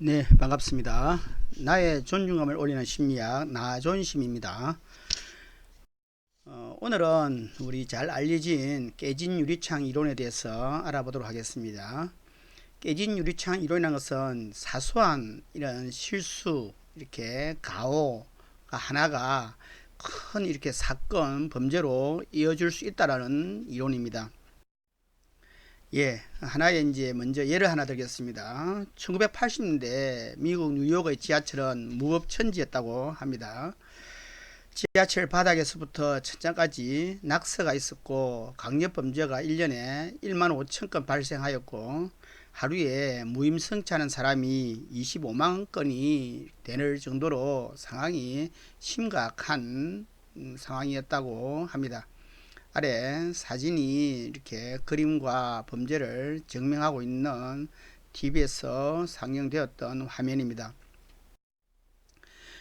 네, 반갑습니다. 나의 존중감을 올리는 심리학 나존심입니다. 어, 오늘은 우리 잘 알려진 깨진 유리창 이론에 대해서 알아보도록 하겠습니다. 깨진 유리창 이론이라는 것은 사소한 이런 실수, 이렇게 가오가 하나가 큰 이렇게 사건, 범죄로 이어질 수 있다라는 이론입니다. 예, 하나의 이제 먼저 예를 하나 들겠습니다. 1980년대 미국 뉴욕의 지하철은 무법천지였다고 합니다. 지하철 바닥에서부터 천장까지 낙서가 있었고 강력 범죄가 1년에 1만 5천 건 발생하였고 하루에 무임승차하는 사람이 25만 건이 되는 정도로 상황이 심각한 음, 상황이었다고 합니다. 아래 사진이 이렇게 그림과 범죄를 증명하고 있는 TV에서 상영되었던 화면입니다.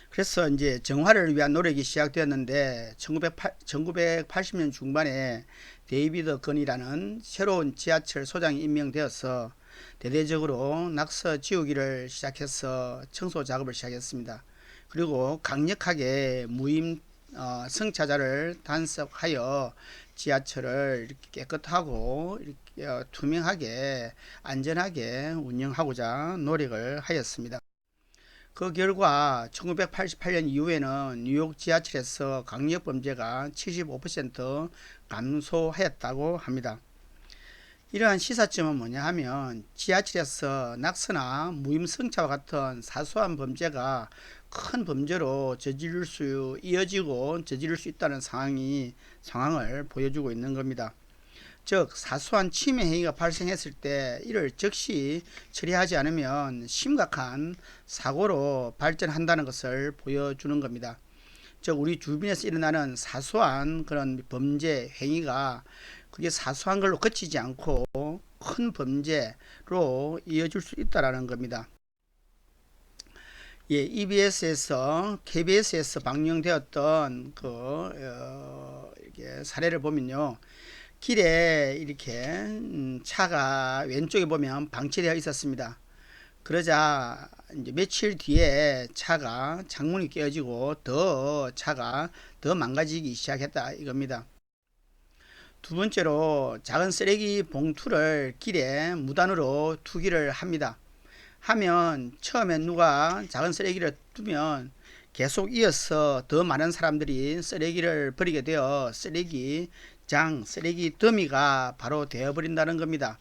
그래서 이제 정화를 위한 노력이 시작되었는데 1980년 중반에 데이비드 건이라는 새로운 지하철 소장이 임명되어서 대대적으로 낙서 지우기를 시작해서 청소 작업을 시작했습니다. 그리고 강력하게 무임 어, 승차자를 단속하여 지하철을 이렇게 깨끗하고 이렇게 어, 투명하게 안전하게 운영하고자 노력을 하였습니다. 그 결과 1988년 이후에는 뉴욕 지하철에서 강력 범죄가 75% 감소하였다고 합니다. 이러한 시사점은 뭐냐 하면 지하철에서 낙서나 무임승차와 같은 사소한 범죄가 큰 범죄로 저지를 수 이어지고 저지를 수 있다는 상황이 상황을 보여주고 있는 겁니다. 즉 사소한 침해 행위가 발생했을 때 이를 즉시 처리하지 않으면 심각한 사고로 발전한다는 것을 보여주는 겁니다. 즉 우리 주변에서 일어나는 사소한 그런 범죄 행위가 그게 사소한 걸로 그치지 않고 큰 범죄로 이어질 수 있다라는 겁니다. 예, EBS에서 KBS에서 방영되었던 그 어, 이렇게 사례를 보면요. 길에 이렇게 음, 차가 왼쪽에 보면 방치되어 있었습니다. 그러자 이제 며칠 뒤에 차가 창문이 깨어지고 더 차가 더 망가지기 시작했다 이겁니다. 두 번째로 작은 쓰레기 봉투를 길에 무단으로 투기를 합니다. 하면 처음에 누가 작은 쓰레기를 두면 계속 이어서 더 많은 사람들이 쓰레기를 버리게 되어 쓰레기 장, 쓰레기 더미가 바로 되어버린다는 겁니다.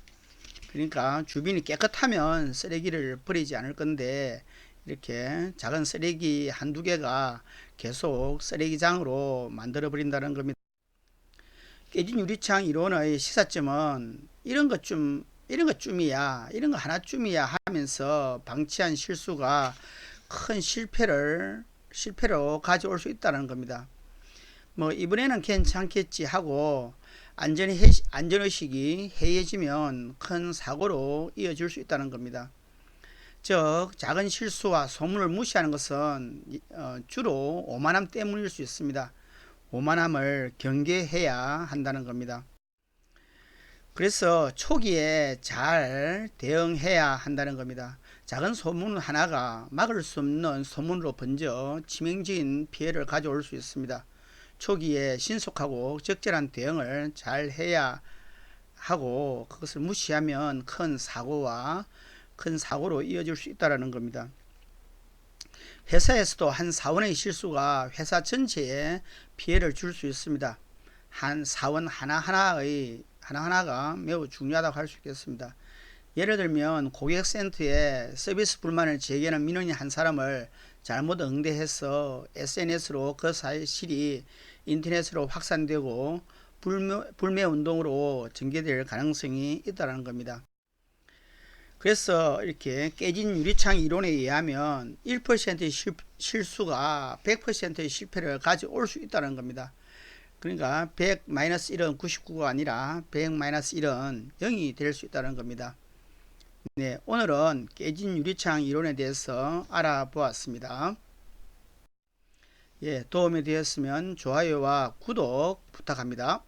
그러니까 주변이 깨끗하면 쓰레기를 버리지 않을 건데 이렇게 작은 쓰레기 한두 개가 계속 쓰레기장으로 만들어 버린다는 겁니다. 깨진 유리창 이론의 시사점은 이런 것좀 이런 것쯤이야 이런 거 하나쯤이야 하면서 방치한 실수가 큰 실패를 실패로 가져올 수 있다는 겁니다. 뭐 이번에는 괜찮겠지 하고 안전의 안전의식이 해이해지면 큰 사고로 이어질 수 있다는 겁니다. 즉 작은 실수와 소문을 무시하는 것은 어, 주로 오만함 때문일 수 있습니다. 오만함을 경계해야 한다는 겁니다. 그래서 초기에 잘 대응해야 한다는 겁니다. 작은 소문 하나가 막을 수 없는 소문으로 번져 치명적인 피해를 가져올 수 있습니다. 초기에 신속하고 적절한 대응을 잘 해야 하고 그것을 무시하면 큰 사고와 큰 사고로 이어질 수 있다는 겁니다. 회사에서도 한 사원의 실수가 회사 전체에 피해를 줄 수 있습니다. 한 사원 하나하나의 하나하나가 매우 중요하다고 할 수 있겠습니다. 예를 들면 고객센터에 서비스 불만을 제기하는 민원이 한 사람을 잘못 응대해서 SNS로 그 사실이 인터넷으로 확산되고 불매, 불매 운동으로 전개될 가능성이 있다는 겁니다. 그래서 이렇게 깨진 유리창 이론에 의하면 1%의 실, 실수가 100%의 실패를 가져올 수 있다는 겁니다. 그러니까 100 마이너스 1은 99가 아니라 100 마이너스 1은 0이 될 수 있다는 겁니다. 네, 오늘은 깨진 유리창 이론에 대해서 알아보았습니다. 예, 도움이 되었으면 좋아요와 구독 부탁합니다.